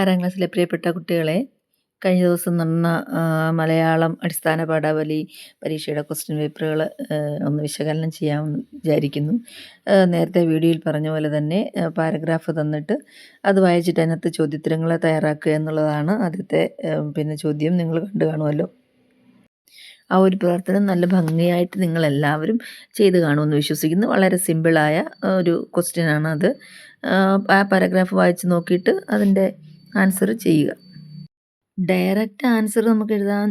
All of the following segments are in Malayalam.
ആറാം ക്ലാസ്സിലെ പ്രിയപ്പെട്ട കുട്ടികളെ കഴിഞ്ഞ ദിവസം നടന്ന മലയാളം അടിസ്ഥാന പാഠാവലി പരീക്ഷയുടെ ക്വസ്റ്റ്യൻ പേപ്പറുകൾ ഒന്ന് വിശകലനം ചെയ്യാമെന്ന് വിചാരിക്കുന്നു. നേരത്തെ വീഡിയോയിൽ പറഞ്ഞ പോലെ തന്നെ പാരഗ്രാഫ് തന്നിട്ട് അത് വായിച്ചിട്ട് അതിനകത്ത് ചോദ്യോത്തരങ്ങൾ തയ്യാറാക്കുക എന്നുള്ളതാണ് ആദ്യത്തെ പിന്നെ ചോദ്യം നിങ്ങൾ കണ്ടു കാണുമല്ലോ. ആ ഒരു പ്രവർത്തനം നല്ല ഭംഗിയായിട്ട് നിങ്ങളെല്ലാവരും ചെയ്ത് കാണുമെന്ന് വിശ്വസിക്കുന്നു. വളരെ സിമ്പിളായ ഒരു ക്വസ്റ്റ്യനാണ് അത്. ആ പാരഗ്രാഫ് വായിച്ച് നോക്കിയിട്ട് അതിന്റെ ആൻസർ ചെയ്യുക. ഡയറക്റ്റ് ആൻസർ നമുക്ക് എഴുതാൻ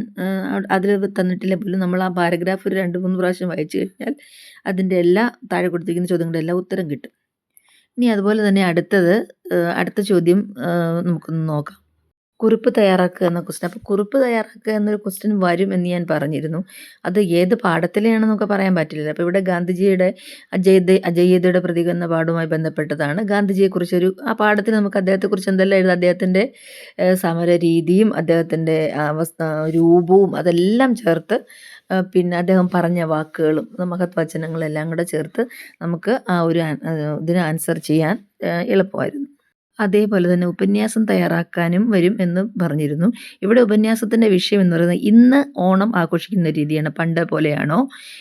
അതിൽ തന്നിട്ടില്ല. പോലും നമ്മൾ ആ പാരഗ്രാഫ് ഒരു രണ്ട് മൂന്ന് പ്രാവശ്യം വായിച്ചു കഴിഞ്ഞാൽ അതിന്റെ എല്ലാ താഴെ കൊടുത്തിരിക്കുന്ന ചോദ്യങ്ങളുടെ എല്ലാ ഉത്തരം കിട്ടും. ഇനി അതുപോലെ തന്നെ അടുത്തത് അടുത്ത ചോദ്യം നമുക്കൊന്ന് നോക്കാം. കുറിപ്പ് തയ്യാറാക്കുക എന്ന ക്വസ്റ്റ്യൻ അപ്പോൾ കുറിപ്പ് തയ്യാറാക്കുക എന്നൊരു ക്വസ്റ്റ്യൻ വരും എന്ന് ഞാൻ പറഞ്ഞിരുന്നു. അത് ഏത് പാഠത്തിലെയാണെന്നൊക്കെ പറയാൻ പറ്റില്ല. അപ്പോൾ ഇവിടെ ഗാന്ധിജിയുടെ അജയ് അജയ്യതയുടെ പ്രതീകം എന്ന പാഠവുമായി ബന്ധപ്പെട്ടതാണ്. ഗാന്ധിജിയെക്കുറിച്ചൊരു ആ പാഠത്തിൽ നമുക്ക് അദ്ദേഹത്തെക്കുറിച്ച് എന്തെല്ലാം എഴുതാം? അദ്ദേഹത്തിന്റെ സമര രീതിയും അദ്ദേഹത്തിന്റെ അവസ്ഥ രൂപവും അതെല്ലാം ചേർത്ത് പിന്നെ അദ്ദേഹം പറഞ്ഞ വാക്കുകളും മഹത് വചനങ്ങളെല്ലാം കൂടെ ചേർത്ത് നമുക്ക് ആ ഒരു ഇതിന് ആൻസർ ചെയ്യാൻ എളുപ്പമായിരുന്നു. അതേപോലെ തന്നെ ഉപന്യാസം തയ്യാറാക്കാനും വരും എന്ന് പറഞ്ഞിരുന്നു. ഇവിടെ ഉപന്യാസത്തിന്റെ വിഷയം എന്ന് പറയുന്നത് ഇന്ന് ഓണം ആഘോഷിക്കുന്ന രീതിയാണ്. പണ്ട് പോലെയാണോ?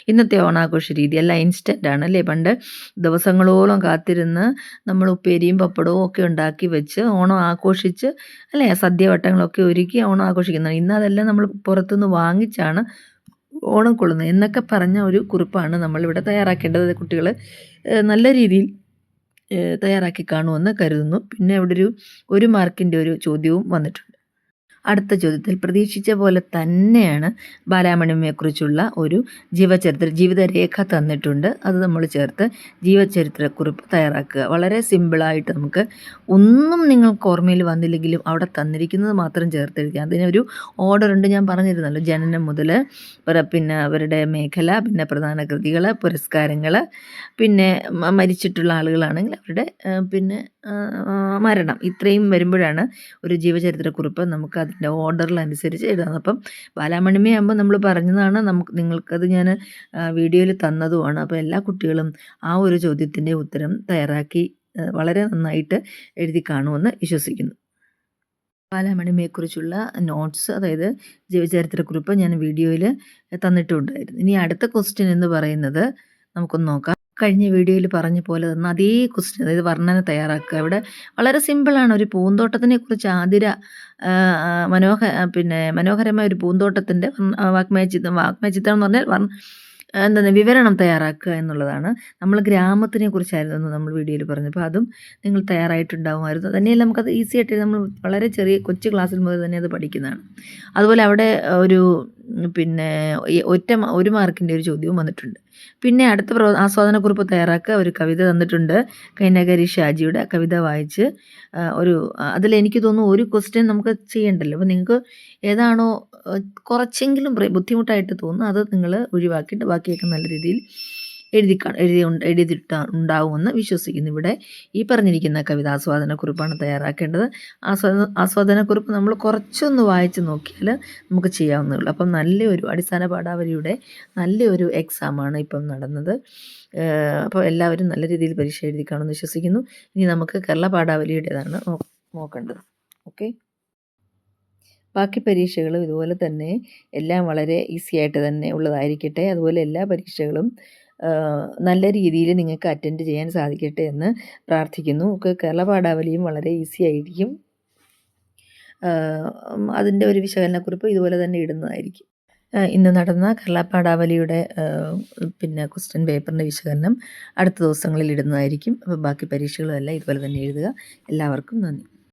ഇന്നത്തെ ഓണാഘോഷ രീതി അല്ല ഇൻസ്റ്റന്റ് ആണ് അല്ലേ? പണ്ട് ദിവസങ്ങളോളം കാത്തിരുന്ന് നമ്മൾ ഉപ്പേരിയും പപ്പടവും ഒക്കെ ഉണ്ടാക്കി വെച്ച് ഓണം ആഘോഷിച്ച് അല്ലേ? സദ്യവട്ടങ്ങളൊക്കെ ഒരുക്കി ഓണം ആഘോഷിക്കുന്നതാണ് ഇന്ന് അതെല്ലാം നമ്മൾ പുറത്തുനിന്ന് വാങ്ങിച്ചാണ് ഓണം കൊള്ളുന്നത്. എന്നൊക്കെ പറഞ്ഞ ഒരു കുറിപ്പാണ് നമ്മളിവിടെ തയ്യാറാക്കേണ്ടത്. കുട്ടികൾ നല്ല രീതിയിൽ തയ്യാറാക്കി കാണുമെന്ന് കരുതുന്നു. പിന്നെ അവിടെ ഒരു ഒരു മാർക്കിന്റെ ഒരു ചോദ്യവും വന്നിട്ടുണ്ട്. അടുത്ത ചോദ്യത്തിൽ പ്രതീക്ഷിച്ച പോലെ തന്നെയാണ് ബാലാമണിയമ്മയെക്കുറിച്ചുള്ള ഒരു ജീവചരിത്ര ജീവിതരേഖ തന്നിട്ടുണ്ട്. അത് നമ്മൾ ചേർത്ത് ജീവചരിത്രക്കുറിപ്പ് തയ്യാറാക്കുക. വളരെ സിമ്പിളായിട്ട് നമുക്ക് ഒന്നും നിങ്ങൾക്ക് ഓർമ്മയിൽ വന്നില്ലെങ്കിലും അവിടെ തന്നിരിക്കുന്നത് മാത്രം ചേർത്തെഴുതിക്കുക അതിനൊരു ഓർഡർ ഉണ്ട്. ഞാൻ പറഞ്ഞിരുന്നല്ലോ ജനനം മുതൽ പിന്നെ അവരുടെ മേഖല പിന്നെ പ്രധാന കൃതികൾ പുരസ്കാരങ്ങൾ പിന്നെ മരിച്ചിട്ടുള്ള ആളുകളാണെങ്കിൽ അവരുടെ പിന്നെ മരണം. ഇത്രയും വരുമ്പോഴാണ് ഒരു ജീവചരിത്രക്കുറിപ്പ് നമുക്ക് അതിന്റെ ഓർഡറിലനുസരിച്ച് എഴുതാം അപ്പം ബാലാമണിമയാകുമ്പോൾ നമ്മൾ പറഞ്ഞതാണ് നമുക്ക് നിങ്ങൾക്കത് ഞാൻ വീഡിയോയിൽ തന്നതുമാണ്. അപ്പോൾ എല്ലാ കുട്ടികളും ആ ഒരു ചോദ്യത്തിന്റെ ഉത്തരം തയ്യാറാക്കി വളരെ നന്നായിട്ട് എഴുതി കാണുമെന്ന് വിശ്വസിക്കുന്നു. ബാലാമണിമയെക്കുറിച്ചുള്ള നോട്ട്സ് അതായത് ജീവചരിത്രക്കുറിപ്പ് ഞാൻ വീഡിയോയിൽ തന്നിട്ടുണ്ടായിരുന്നു. ഇനി അടുത്ത ക്വസ്റ്റ്യൻ എന്ന് പറയുന്നത് നമുക്കൊന്ന് നോക്കാം. കഴിഞ്ഞ വീഡിയോയിൽ പറഞ്ഞ പോലെ തന്നെ അതേ ക്വസ്റ്റ്യൻ അതായത് വർണന തയ്യാറാക്കുക. ഇവിടെ വളരെ സിമ്പിളാണ് ഒരു പൂന്തോട്ടത്തിനെ കുറിച്ച് ആതിര മനോഹ പിന്നെ മനോഹരമായ ഒരു പൂന്തോട്ടത്തിന്റെ വാഗ്മയ ചിത്രം വാഗ്മയ ചിത്രം എന്ന് പറഞ്ഞാൽ വർണ എന്താണ് വിവരണം തയ്യാറാക്കുക എന്നുള്ളതാണ്. നമ്മൾ ഗ്രാമത്തിനെ കുറിച്ചായിരുന്നു നമ്മൾ വീഡിയോയിൽ പറഞ്ഞപ്പോൾ അതും നിങ്ങൾ തയ്യാറായിട്ടുണ്ടാകുമായിരുന്നു തന്നെയല്ല നമുക്കത് ഈസി ആയിട്ട് നമ്മൾ വളരെ ചെറിയ കൊച്ചു ക്ലാസ്സിൽ മുതൽ തന്നെ അത് പഠിക്കുന്നതാണ്. അതുപോലെ അവിടെ ഒരു പിന്നെ ഒറ്റ ഒരു മാർക്കിന്റെ ഒരു ചോദ്യവും വന്നിട്ടുണ്ട്. പിന്നെ അടുത്ത പ്രോ ആസ്വാദനക്കുറിപ്പ് തയ്യാറാക്കുക ഒരു കവിത തന്നിട്ടുണ്ട്. കൈനകരി ഷാജിയുടെ കവിത വായിച്ച് ഒരു അതിൽ എനിക്ക് തോന്നുന്നു ഒരു ക്വസ്റ്റ്യൻ നമുക്ക് ചെയ്യണ്ടല്ലോ. അപ്പോൾ നിങ്ങൾക്ക് ഏതാണോ കുറച്ചെങ്കിലും ബുദ്ധിമുട്ടായിട്ട് തോന്നുന്നു അത് നിങ്ങൾ ഒഴിവാക്കിയിട്ട് ബാക്കിയൊക്കെ നല്ല രീതിയിൽ എഴുതി എഴുതി എഴുതിയിട്ട ഉണ്ടാവുമെന്ന് വിശ്വസിക്കുന്നു. ഇവിടെ ഈ പറഞ്ഞിരിക്കുന്ന കവിത ആസ്വാദനക്കുറിപ്പാണ് തയ്യാറാക്കേണ്ടത്. ആസ്വാദന ആസ്വാദനക്കുറിപ്പ് നമ്മൾ കുറച്ചൊന്ന് വായിച്ച് നോക്കിയാൽ നമുക്ക് ചെയ്യാവുന്നേ ഉള്ളൂ. അപ്പം നല്ലൊരു അടിസ്ഥാന പാഠാവലിയുടെ നല്ലൊരു എക്സാമാണ് ഇപ്പം നടന്നത്. അപ്പോൾ എല്ലാവരും നല്ല രീതിയിൽ പരീക്ഷ എഴുതി കാണുമെന്ന് വിശ്വസിക്കുന്നു. ഇനി നമുക്ക് കേരള പാഠാവലിയുടേതാണ് നോക്കേണ്ടത്. ഓക്കെ? ബാക്കി പരീക്ഷകളും ഇതുപോലെ തന്നെ എല്ലാം വളരെ ഈസി ആയിട്ട് തന്നെ ഉള്ളതായിരിക്കട്ടെ. അതുപോലെ എല്ലാ പരീക്ഷകളും നല്ല രീതിയിൽ നിങ്ങൾക്ക് അറ്റൻഡ് ചെയ്യാൻ സാധിക്കട്ടെ എന്ന് പ്രാർത്ഥിക്കുന്നു. കേരള പാഠാവലിയും വളരെ ഈസി ആയിരിക്കും. അതിന്റെ ഒരു വിശകലനക്കുറിപ്പ് ഇതുപോലെ തന്നെ ഇടുന്നതായിരിക്കും. ഇന്ന് നടന്ന കേരള പാഠാവലിയുടെ പിന്നെ ക്വസ്റ്റ്യൻ പേപ്പറിന്റെ വിശകലനം അടുത്ത ദിവസങ്ങളിൽ ഇടുന്നതായിരിക്കും. അപ്പോൾ ബാക്കി പരീക്ഷകളും എല്ലാം ഇതുപോലെ തന്നെ എഴുതുക. എല്ലാവർക്കും നന്ദി.